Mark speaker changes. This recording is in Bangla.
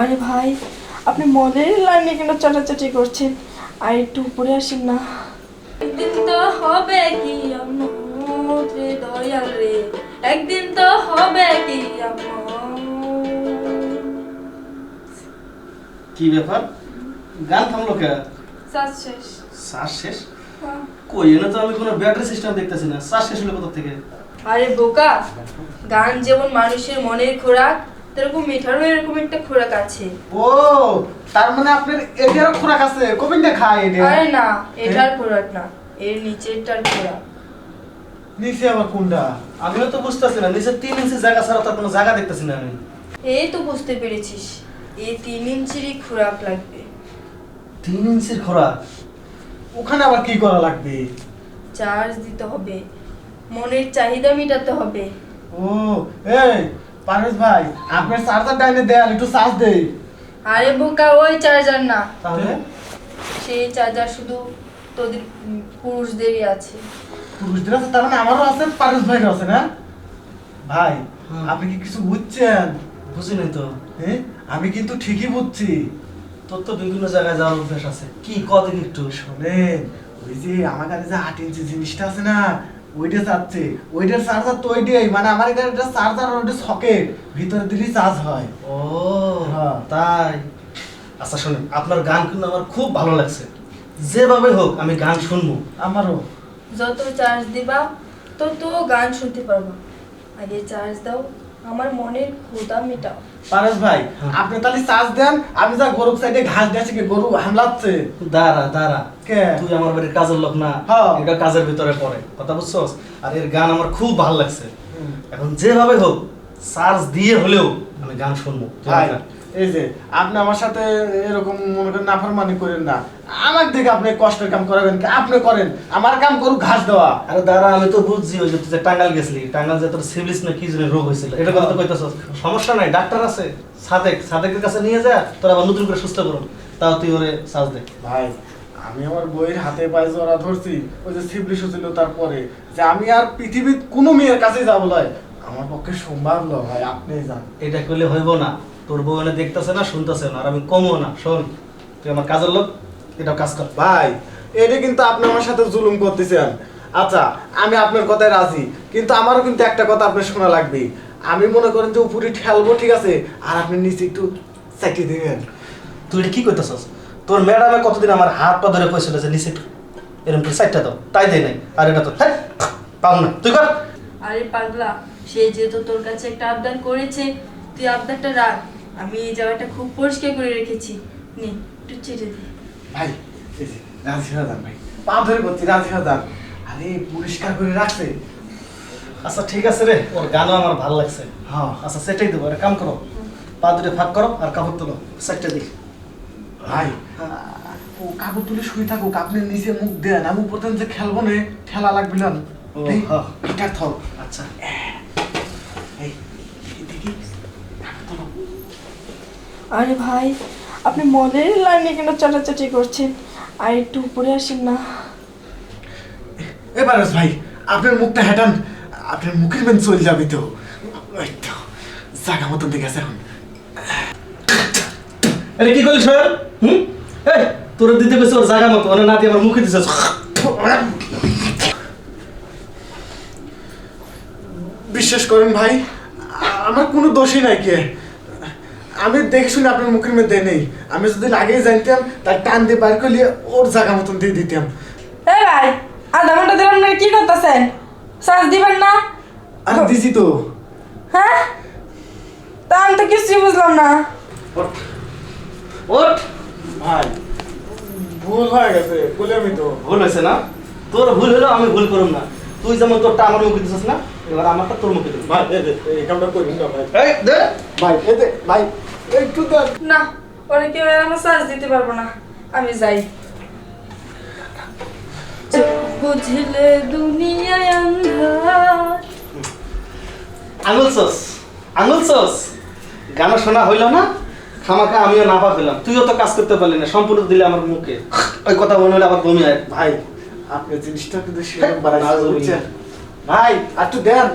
Speaker 1: আরে ভাই আপনি মদের লাইনে কেন চাটাচাটি করছেন। আর একটু উপরে আসেন না। একদিন তো হবে কি রে দয়াল রে? একদিন তো হবে কি
Speaker 2: কি ব্যাপার? গান থামলো কে?
Speaker 1: শ্বাস শেষ।
Speaker 2: শ্বাস শেষ?
Speaker 1: হ্যাঁ।
Speaker 2: কই এনে তো আমি কোনো ব্যাটারি সিস্টেম দেখতেছি না। শ্বাস শেষ হলো কোথা থেকে?
Speaker 1: আরে বোকা গান যেমন মানুষের মনের খোরাক মিঠারও এরকম একটা খোরাক আছে।
Speaker 3: ও তার মানে আপনার এটারও খোরাক আছে? কবিনটা খায় এটা?
Speaker 1: আরে না এটার খোরাক না এর নিচেরটার খোরাক।
Speaker 3: নিচে আবার কোনটা?
Speaker 2: আমিও তো বুঝতেছি না নিচে তিন ইঞ্চি জায়গা ছাড়া তার কোনো জায়গা দেখতেছি না আমি।
Speaker 1: এই তো বুঝতে পেরেছিস এই তিন ইঞ্চিরই খোরাক লাগবে।
Speaker 2: তিন ইঞ্চির খোরাক?
Speaker 3: ওখানে আবার কি করা লাগবে?
Speaker 1: চার্জ দিতে হবে মনের চাহিদা মেটাতে হবে।
Speaker 3: ও এই পারভেজ ভাই আপনার চার্জার ডাইনে দেয়াল একটু চার্জ দেই।
Speaker 1: আরে বোকা ওই চার্জার না।
Speaker 2: তাহলে?
Speaker 1: সেই চার্জার শুধু তোদের পুরুষদেরই আছে।
Speaker 3: পুরুষদের আছে তার মানে আমারও আছে পারভেজ ভাইয়ের আছে না? ভাই আপনি কি কিছু বুঝছেন?
Speaker 2: বুঝি নাই তো।
Speaker 3: হ্যাঁ আমি কিন্তু ঠিকই বুঝছি।
Speaker 2: তোর তো বিভিন্ন জায়গায় যাওয়ার অভ্যাস আছে। কি কত একটু?
Speaker 3: শোনেন ওই যে আমার কাছে যে আট ইঞ্চি জিনিসটা আছে না ওইটা চাচ্ছে ওইটার চার্জার তো ওইটাই মানে আমার এখানে একটা চার্জার আর ওইটা সকেট ভিতরে দিলেই চার্জ হয়।
Speaker 2: ও
Speaker 3: হ্যাঁ।
Speaker 2: তাই? আচ্ছা শোনেন আপনার গান কিন্তু আমার খুব ভালো লাগছে। যেভাবে হোক আমি গান শুনব।
Speaker 3: আমারও।
Speaker 1: যত চার্জ দিবা তত গান শুনতে পারব। আগে চার্জ দাও। আমার মনের ক্ষুধা মেটাও।
Speaker 3: পারস ভাই। আপনি তাহলে চার্জ দেন আমি যা গরু সাইডে ঘাস দিয়েছি কি গরু হামলাচ্ছে?
Speaker 2: দাঁড়া দাঁড়া।
Speaker 3: কে?
Speaker 2: তুই আমার বাড়ির কাজের লোক না
Speaker 3: হ্যাঁ।
Speaker 2: এটা কাজের ভিতরে পড়ে কথা বুঝছস? আর এর গান আমার খুব ভালো লাগছে। এখন যেভাবে হোক চার্জ দিয়ে হলেও আমি গান শুনব।
Speaker 3: ভাই এই যে আপনি আমার সাথে এরকম মনে করেন নাফরমানি করেন না। আমার দেখে আপনি কষ্টের কাম করাবেন কি? আপনি করেন। আমার কাম গরু ঘাস দেওয়া।
Speaker 2: আরে দাঁড়া আমি তো বুঝছি ওই যে তুই টাঙ্গাল গেছিলি। টাঙ্গাল যে তোর সিভিলিস না কি জন্য রোগ হয়েছিল। এটা কথা তো কইতাছস। সমস্যা নাই ডাক্তার আছে। সাদেক সাদেকের কাছে নিয়ে যা তোর আবার নতুন করে সুস্থ করুন। তাও তুই ওরে চার্জ দে।
Speaker 3: ভাই আমি আমার বইয়ের হাতে পায়ে জড়া ধরছি ওই যে সিবলিশ তারপরে। যে আমি আর পৃথিবীর কোনো মেয়ের কাছে যাব লয়। আমার পক্ষে সম্ভব নয় ভাই আপনি যান।
Speaker 2: এটা করলে হইব না। তোর বউ এনে দেখতেছে না শুনতেছে না। আর আমি কমও না শোন তুই আমার কাজের লোক এটা কাজ কর।
Speaker 3: ভাই এটা কিন্তু আপনি আমার সাথে জুলুম করতেছেন। আচ্ছা আমি আপনার কথায় রাজি কিন্তু আমারও কিন্তু একটা কথা আপনার শোনা লাগবে। আমি মনে করেন যে উপরে ঠেলবো ঠিক আছে? আর আপনি নিচে একটু চাইতে দেবেন।
Speaker 2: তুই এটা কি করতেছস তোর ম্যাডামে কতদিন আমার হাত পা ধরে কইছিল যে নিচে একটু এরকম করে সাইডটা দাও তাই দেয় নাই। আর এটা তো হ্যাঁ পাও না। তুই কর।
Speaker 1: আরে পাগলা সে যেহেতু তোর কাছে একটা আবদার করেছে তুই আবদারটা রাখ আমি এই জায়গাটা খুব পরিষ্কার করে রেখেছি। নে একটু ছেড়ে দে।
Speaker 3: ভাই রাজি হয়ে যান ভাই পা ধরে করছি রাজি হয়ে যান আরে পরিষ্কার করে রাখছে।
Speaker 2: আচ্ছা ঠিক আছে রে ওর গানও আমার ভালো লাগছে।
Speaker 3: হ্যাঁ।
Speaker 2: আচ্ছা সেটাই দেবো একটা কাম করো। পা দুটো ফাঁক করো আর কাপড় তোলো সাইডটা দিই।
Speaker 3: ভাই ও কাপড় তুলে শুয়ে থাকুক আপনি নিচে মুখ দেন আমি উপর থেকে যে খেলব না ঠেলা লাগবে না
Speaker 2: ও, হ্যাঁ।
Speaker 3: এটার থক
Speaker 2: আচ্ছা।
Speaker 3: এই দেখি।
Speaker 1: আরে ভাই আপনি মদের লাইনে কেন চাটাচাটি করছেন? আর একটু উপরে আসেন না।
Speaker 3: এবার ভাই আপনার মুখটা হেঁটান। আপনার মুখের মেন চলে যাবে তো। মতন দেখে আছে এখন।
Speaker 2: আরে কি করিস স্যার হুম? এই তোর দিতে ওর জায়গা মতো না দিয়ে আমার মুখে দিছিস
Speaker 3: বিশ্বাস করেন ভাই আমার কোনো দোষই নাই কে। আমি দেখে শুনে আপনার মুখের মধ্যে নেই। আমি যদি আগেই জানতাম তার টান দিয়ে বার করলে ওর জায়গা মতন দিয়ে দিতাম।
Speaker 1: এ ভাই আধা ঘণ্টা দিলাম না কি করতেছেন? চার্জ দিবেন না?
Speaker 3: আর দিছি তো।
Speaker 1: হ্যাঁ? তা আমি তো কিছুই বুঝলাম না।
Speaker 2: ওঠ। ওঠ।
Speaker 3: ভাই ভুল হয়ে গেছে বলে আমি তো
Speaker 2: ভুল হয়েছে না? তোর ভুল হলো আমি ভুল করুম না। তুই যেমন তোরটা আমার মুখে দিছিস না এবার আমারটা তোর মুখে দিবি।
Speaker 3: ভাই এই দে, এই কামটা করবেন না ভাই
Speaker 2: এই দে।
Speaker 3: ভাই এই দে, ভাই একটু দেন
Speaker 1: না পরে কেউ আর আমার চার্জ দিতে পারব না। আমি যাই। বুঝলে দুনিয়ায় আন্ধার
Speaker 2: আঙুল সস আঙুল সস গান শোনা হইল না খামাখা আমিও নাপা পেলাম তুইও তো কাজ করতে পারলি না সম্পূর্ণ দিলে আমার মুখে। ওই কথা মনে হলে আবার বমি হয়।
Speaker 3: ভাই আপনি জিনিসটা কিন্তু। বুঝছেন? ভাই আর একটু দেন।